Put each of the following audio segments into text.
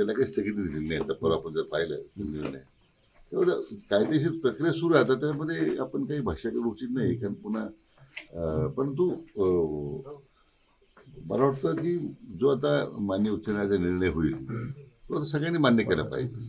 त्याला काही स्थगिती दिलेली नाही आता परवा आपण जर पाहिलं निर्णय तेवढं कायदेशीर प्रक्रिया सुरू आहे. आता त्यामध्ये आपण काही भाष्य उचित नाही. कारण पुन्हा परंतु मला वाटतं की जो आता मान्य उच्च न्यायालयाचा निर्णय होईल तो आता सगळ्यांनी मान्य केला पाहिजे.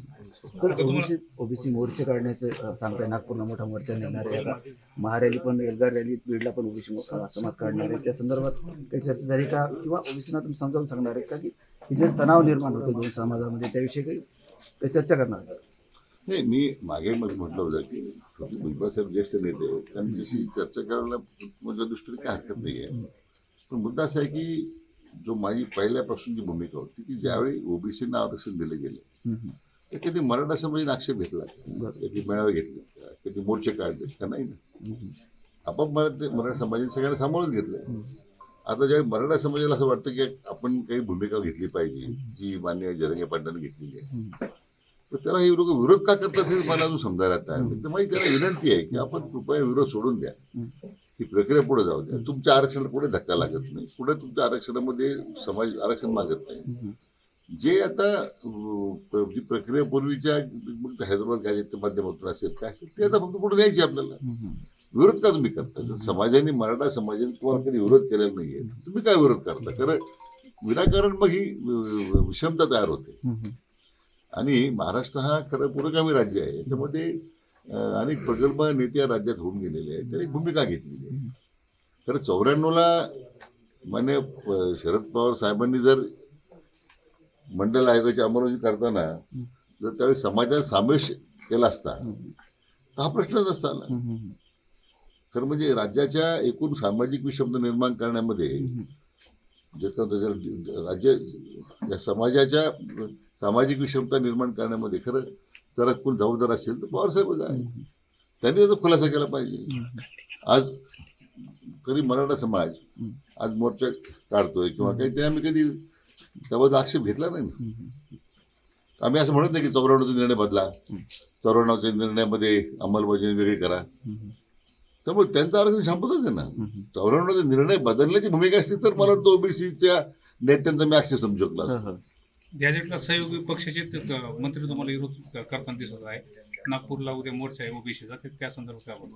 सर ओबीसी ओबीसी मोर्चे काढण्याचं सांगताय नागपूरला मोठा मोर्चा नेणार आहे. आता महारॅली पण एल्गार रॅली बीडला पण ओबीसी समाज काढणार आहे. त्या संदर्भात काही चर्चा झाली का? किंवा ओबीसीना तुम्ही समजावून सांगणार आहे का की जे तणाव निर्माण होतो दोन समाजामध्ये त्याविषयी काही चर्चा करणार नाही मी मागे मग म्हटलं होतं की साहेब ज्येष्ठ नेते त्यांच्याशी चर्चा करायला माझ्या दृष्टीने काही हरकत नाही आहे पण मुद्दा असा आहे की जो माझी पहिल्यापासूनची भूमिका होती की ज्यावेळी ओबीसीना आरक्षण दिले गेले. तर कधी मराठा समाजाने आक्षेप घेतला. कधी मेळावे घेतले कधी मोर्चे काढले का नाही ना आपण मराठी मराठा समाजाने सगळ्यांना सांभाळून घेतलं. आता ज्या मराठा समाजाला असं वाटतं की आपण काही भूमिका घेतली पाहिजे जी मान्य जरंगे पाटलांनी घेतलेली आहे. तर त्याला हे लोक विरोध का करतात हे मला अजून समजायला आता तर माझी त्याला विनंती आहे की आपण कृपया विरोध सोडून द्या. ही प्रक्रिया पुढे जाऊ द्या. तुमच्या आरक्षणाला पुढे धक्का लागत नाही. पुढे तुमच्या आरक्षणामध्ये समाज आरक्षण मागत नाही. जे आता जी प्रक्रिया पूर्वीच्या ते हैदराबाद गाजेच्या माध्यमातून असेल काय असेल ते आता फक्त पुढे द्यायची आपल्याला. विरोध का तुम्ही करता? जर समाजाने मराठा समाजाने तुम्हाला कधी विरोध केलेला नाहीये तुम्ही काय विरोध करता? खरं विनाकारण मग ही विषमता तयार होते. आणि महाराष्ट्र हा खरं पुरोगामी राज्य आहे. याच्यामध्ये अं, अनेक प्रगल्भ नेते या राज्यात होऊन गेलेले आहेत. त्यांनी भूमिका घेतलेली आहे. खरं चौऱ्याण्णवला मान्य शरद पवार साहेबांनी जर मंडल आयोगाची अंमलबजावणी करताना जर त्यावेळी समाजात सामेश केला असता तर हा प्रश्नच नसता आला. खरं म्हणजे राज्याच्या एकूण सामाजिक विषमता निर्माण करण्यामध्ये राज्य या समाजाच्या सामाजिक विषमता निर्माण करण्यामध्ये खरं जरा कोण जबाबदार असेल तर पवारसाहेबच आहे त्यांनी त्याचा खुलासा केला पाहिजे. आज तरी मराठा समाज आज मोर्चा काढतोय किंवा काही ते आम्ही कधी त्याबद्दल आक्षेप घेतला नाही. आम्ही असं म्हणत नाही की चौऱ्याण्णवचा निर्णय बदला. चौऱ्याण्णवच्या निर्णयामध्ये अंमलबजावणी वेगळी करा. त्यामुळे त्यांचं आरक्षण संपतच आहे ना. चौऱ्याण्णवचा निर्णय बदलण्याची भूमिका असती तर मला वाटतं ओबीसीच्या नेत्यांचा मी आक्षेप समजू शकला. गॅजेटला सहयोगी पक्षाचे मंत्री तुम्हाला विरोध क- करताना दिसत आहे. नागपूरला उद्या मोर्चा आहे ओबीसीचा ते त्या संदर्भात काय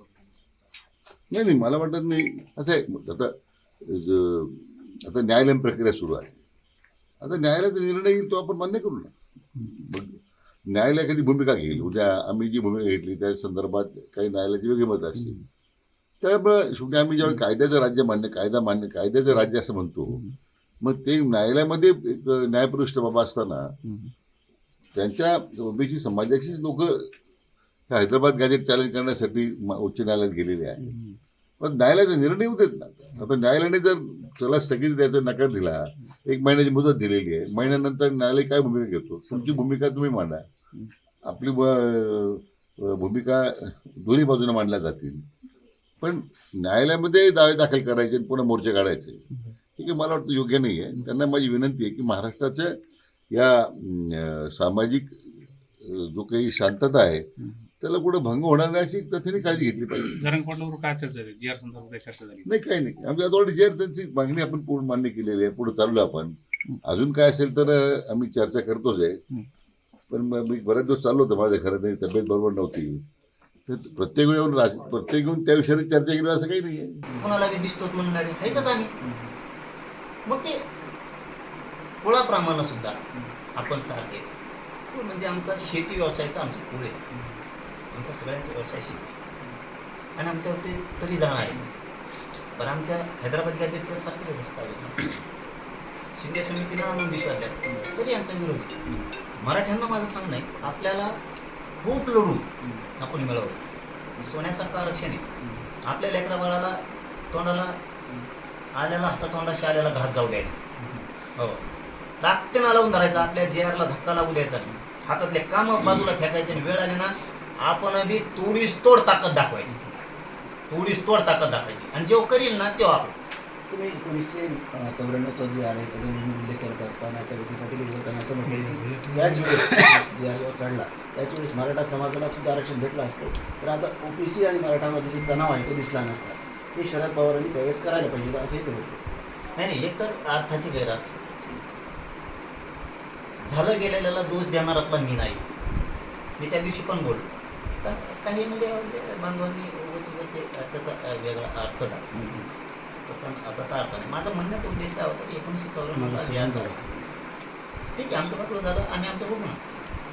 नाही नाही मला वाटत नाही. असं आहे मग आता आता न्यायालयीन प्रक्रिया सुरू आहे. आता न्यायालयाचा निर्णय येईल तो आपण मान्य करू ना. न्यायालय कधी भूमिका घेईल. उद्या आम्ही जी भूमिका घेतली त्या संदर्भात काही न्यायालयाची वेगळी मत असतील. त्यामुळे शेवटी आम्ही ज्यावेळी कायद्याचं राज्य मान्य कायदा मान्य कायद्याचं राज्य असं म्हणतो मग ते न्यायालयामध्ये एक न्यायपुरुष बाबा असताना. त्यांच्या ओबीसी समाजाचीच लोक हैदराबाद गॅजेट चॅलेंज करण्यासाठी उच्च न्यायालयात गेलेले आहे पण न्यायालयाचा निर्णय देत ना आता न्यायालयाने जर त्याला स्थगिती द्यायचा नकार दिला एक महिन्याची मुदत दिलेली आहे महिन्यानंतर न्यायालय काय भूमिका घेतो? तुमची भूमिका तुम्ही मांडा. आपली भूमिका दोन्ही बाजूने मांडल्या जातील. पण न्यायालयामध्ये दावे दाखल करायचे आणि पुन्हा मोर्चे काढायचे ठीक आहे मला वाटतं योग्य नाही आहे त्यांना माझी विनंती आहे की महाराष्ट्राच्या या सामाजिक जो काही शांतता आहे त्याला कुठं भंग होणार नाही अशी तथ्याने काळजी घेतली पाहिजे. जरंग पाटलावर काय चर्चा झाली? जी आर संदर्भात काय चर्चा झाली? नाही काही नाही. आमच्या ऑलरेडी जे त्यांची मागणी आपण पूर्ण मान्य केलेली आहे पुढे चाललो आपण. अजून काय असेल तर आम्ही चर्चा करतोच आहे. पण मी बऱ्याच दिवस चाललो होतं माझ्या खरं नाही तब्येत बरोबर नव्हती. प्रत्येक वेळेवर राज प्रत्येक येऊन त्या विषयावर चर्चा केली असं काही नाही कोणाला बी दिसतोत म्हणणारे आहेतच आम्ही. मग ते कुळाप्रमाणे सुद्धा आपण सारखे. म्हणजे आमचा शेती व्यवसायाचा आमचं कुळ आहे. आमचा सगळ्यांचा व्यवसाय शेती आणि आमच्यावरती तरी जाणार आहे. पण आमच्या हैदराबाद गॅजेटच्या सारखी व्यवस्था आहे. शिंदे समितीनं आनंद विश्वास तरी यांचा विरोध मराठ्यांना माझं सांगणं आहे आपल्याला खूप लढून आपण मिळवलं सोन्यासारखं आरक्षण आहे. आपल्या लेकरा बाळाला तोंडाला आल्याला हातातोंडाशी आल्याला घात जाऊ द्यायचा. हो. ताकदीनं लावून धरायचं आपल्या जेआरला धक्का लागू द्यायचा. हातातले काम बाजूला फेकायचे आणि वेळ आली ना आपण बी तोडीस तोड ताकद दाखवायची. तोडीस तोड ताकद दाखवायची. आणि जेव्हा करील ना तेव्हा आपण. तुम्ही एकोणीसशे चौऱ्याण्णवचा जे आहे त्याचा नेहमी उल्लेख करत असताना त्या विधी पाटील असं म्हटलं की त्याच वेळेस जे आहे काढला. त्याच वेळेस मराठा समाजाला सुद्धा आरक्षण भेटलं असतं. तर आता ओबीसी आणि मराठामध्ये जो तणाव आहे तो दिसला नसता. ते शरद पवारांनी त्यावेळेस करायला पाहिजे होतं असंही ते म्हटलं नाही नाही एक तर अर्थाची गैरअर्थ. झालं गेलेल्याला दोष देणारातला मी नाही. मी त्या दिवशी पण बोललो. पण काही म्हणजे बांधवांनी उगाच उगाच ते त्याचा वेगळा अर्थ दाखवला. तसा तसा अर्थ नाही. माझा म्हणण्याचा उद्देश काय होता की एकोणीसशे चौऱ्याण्णवला आता ठीक आहे आमचं म्हटलं झालं आम्ही आमचं बघू ना.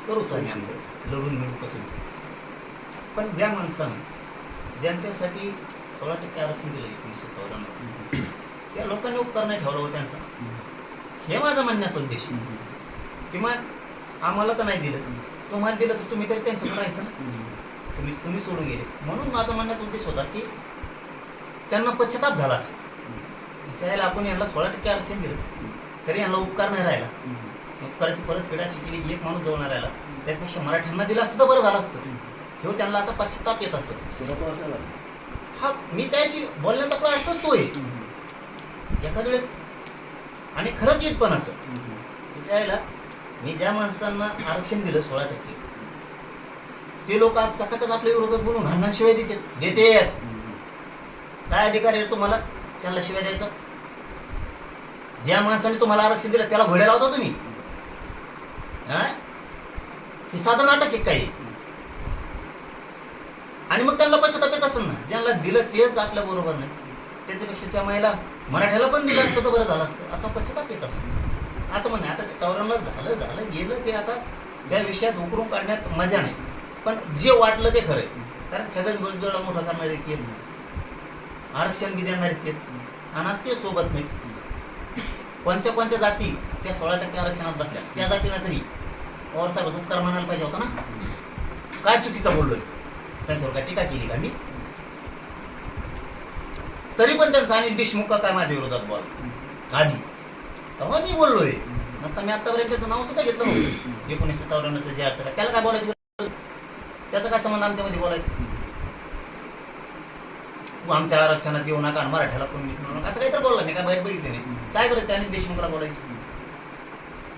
करूच आम्ही आमचं लढून मिळू कसं. पण ज्या माणसानं ज्यांच्यासाठी सोळा टक्के आरक्षण दिलं एकोणीसशे चौऱ्याण्णव त्या लोकांनी उपकार नाही ठेवला हो त्यांचा. हे माझा म्हणण्याचा उद्देश. किंवा आम्हाला तर नाही दिलं. तुम्हाला दिलं तर तुम्ही तरी त्यांच्याकडे राहायचं ना. तुम्ही तुम्ही सोडून गेले. म्हणून माझा म्हणण्याचा उद्देश होता की त्यांना पश्चाताप झाला असेल. विचारायला आपण यांना सोळा टक्के आरक्षण दिलं. तरी यांना उपकार नाही राहिला. उपकाराची परत पिढा शिकली एक माणूस जवळ राहिला त्याच्यापेक्षा मराठ्यांना दिलं असतं तर बरं झालं असतं हे त्यांना आता पश्चाताप येत असत हा मी त्याशी बोलण्याचा आपला अर्थच तो आहे एखाद्या वेळेस. आणि खरंच येत पण असं. त्याच्या मी ज्या माणसांना आरक्षण दिलं सोळा टक्के ते लोक आज कचाकच आपल्या विरोधात बोलून घाणघाण शिवाय देते देते काय अधिकार आहे तुम्हाला? त्यांना शिवाय द्यायचा? ज्या माणसाने तुम्हाला आरक्षण दिलं त्याला घोड्या लावता तुम्ही? हे? साधं नाटक आहे काही. आणि मग त्यांना पश्चाताप येत असेल ना. ज्यांना दिलं तेच आपल्या बरोबर नाही. त्याच्यापेक्षा त्या महिला मराठ्याला पण दिलं असतं तर बरं झालं असतं. असा पश्चाताप येत असं असं म्हणे आता ते चौऱ्याण्णव झालं झालं गेलं ते आता त्या विषयात उकरून काढण्यात मजा नाही. पण जे वाटलं ते खरं कारण छगन भुजबळला मोठा करणारे तेच आरक्षण बी देणारे तेच आणि असते सोबत नाही कोणत्या कोणत्या जाती त्या सोळा टक्के आरक्षणात बसल्या. त्या जातीला तरी पवारसाहेब उपकार म्हणायला पाहिजे होता ना? काय चुकीचं बोललोय? त्यांच्यावर काय टीका केली का मी? तरी पण त्यांचा अनिल देशमुख का काय माझ्या विरोधात बोल आधी. तेव्हा मी बोललोय. नसता मी आतापर्यंत त्याचं नाव सुद्धा घेतलं नव्हतं. एकोणीसशे चौऱ्याण्णवचं जे अर्थ त्याला काय बोलायचं? त्याचा काय संबंध आमच्यामध्ये बोलायचं? आमच्या आरक्षणात येऊ नका आणि मराठ्याला कोण नीट नका. असं काहीतरी बोलला. मी काय बाहेर बघितले नाही. काय करत त्याने देशमुखला बोलायचं?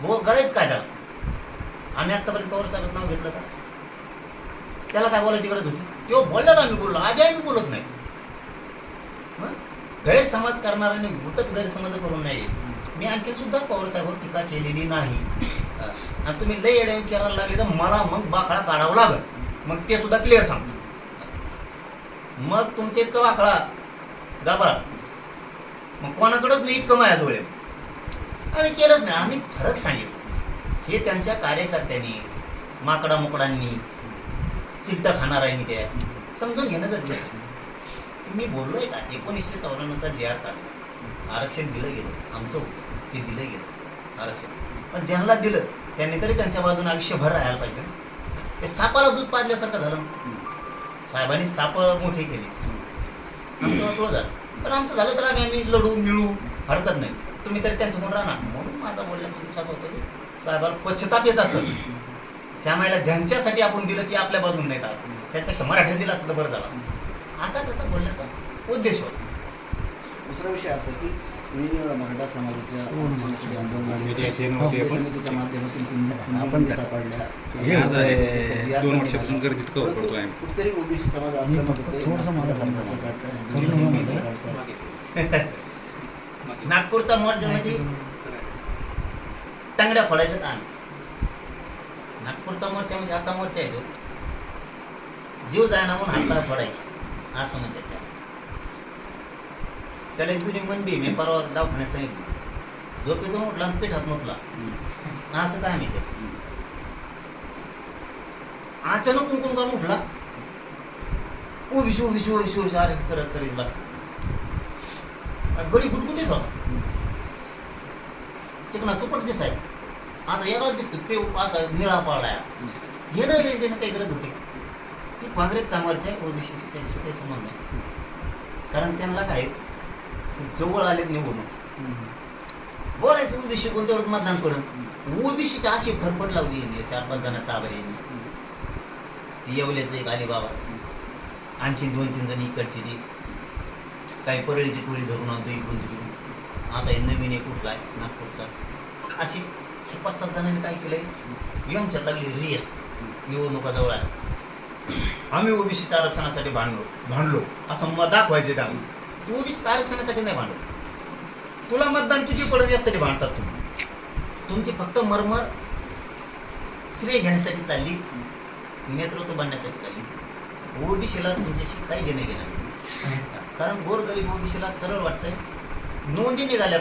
बोल करायचं काय त्याला? आम्ही आतापर्यंत पवार साहेब नाव घेतलं का? त्याला काय बोलायची गरज होती? तो बोलल्यावर आम्ही बोललो आधी आम्ही बोलत नाही. मग गैरसमज करणाऱ्याने भूतच गैरसमज करून नाही मी आणखी सुद्धा पवार साहेबांवर टीका केलेली नाही. आणि तुम्ही लई येड्या करायला लागले तर मला मग बाखळा काढावा लागल. मग ते सुद्धा क्लिअर सांगतो मग तुमचे इतकं वाकडा. गाबाळ मग कोणाकडंच नाही इतकं माझ्याजवळ आहे. आम्ही केलंच नाही. आम्ही फरक सांगितलं. हे त्यांच्या कार्यकर्त्यांनी माकडा मुकडांनी चिलटा खाणाऱ्यांनी त्या समजून घेणं गरजेचं मी बोललोय का? एकोणीसशे चौऱ्याण्णवचा जे आर काढला. आरक्षण दिलं गेलं. आमचं होतं. ते दिलं गेलं. आरक्षण. पण ज्यांना दिलं त्यांनी तरी त्यांच्या बाजूने आयुष्यभर राहायला पाहिजे ते सापाला दूध पाजल्यासारखं झालं साहेबांनी साप मोठे केले. आमचं झालं. पण आमचं झालं तर आम्ही आम्ही लढू मिळू हरकत नाही. तुम्ही तरी त्यांचं कोण राहणार. म्हणून माझा बोलण्याचा असा होता की साहेबाला पश्चाताप येत असेल. त्यामुळे ज्यांच्यासाठी आपण दिलं ते आपल्या बाजून नाही त्याच्यापेक्षा मराठ्यात दिलं असतं तर बरं झालं असतं. असा त्याचा बोलण्याचा उद्देश होता. दुसरा विषय असा की तुम्ही मराठा समाजाच्या आपण. समितीच्या माध्यमातून आपण सापडल्या. हे. कुठेतरी ओबीसी समाज आक्रमक होते नागपूरचा मोर्चा म्हणजे टांगड्या फोडायचं काम. नागपूरचा मोर्चा म्हणजे असा मोर्चा आहे तो. जीव जायना म्हणून हातपाय फोडायचे. असं म्हणते त्याला. त्याला तुझी जुनी मी परवा दवाखान्यात सांगितलं. झोपेतून उठला आणि पिठात मुतला. असं काय मी त्याच. अचानक कुंकुम काम उठला. उभिशी उभिशी उभिशी उभिशी अरे करत करीत बसला. गडी गुटगुटीच होता. चिकना चुपट दिसाय आता याला दिसतो पेव आता निळा पाळाय येणं नाही त्यानं काही गरज होती. ती काँग्रेस चांगलच आहे ओबीसीशी त्याशी काही संबंध नाही कारण त्यांना काय जवळ आले निवडणूक बोलायचं ओबीसी कोण तेवढं मतदान पडून ओबीसीची अशी फरफड लावली येईल चार पाच जणांचा आभार येणे येवल्याचं एक अलिबाबा. आणखी दोन तीन जण इकडची ती. काही परळीची टोळी धरून आणतो इकडून तिकडून. आता हे नवीन एक कुठला आहे? नागपूरचा. अशी हे पाच सात जणांनी काय केलंय? यांच्यात लागली रियस निवडणुका जवळ आहे आम्ही ओबीसीच्या आरक्षणासाठी भांडलो. भांडलो. असं मग दाखवायचे आम्ही. तू ओबीसी आरक्षणासाठी नाही भांडलो तुला मतदान किती पडत यासाठी भांडतात तुम्ही? तुमची फक्त मरमर श्रेय घेण्यासाठी चालली. नेतृत्व बनण्यासाठी चालली. ओबीसीला तुमच्याशी काही घेणं घेणार कारण गोरगरीब ओबीसीला सरळ वाटतंय. नोंदी निघाल्या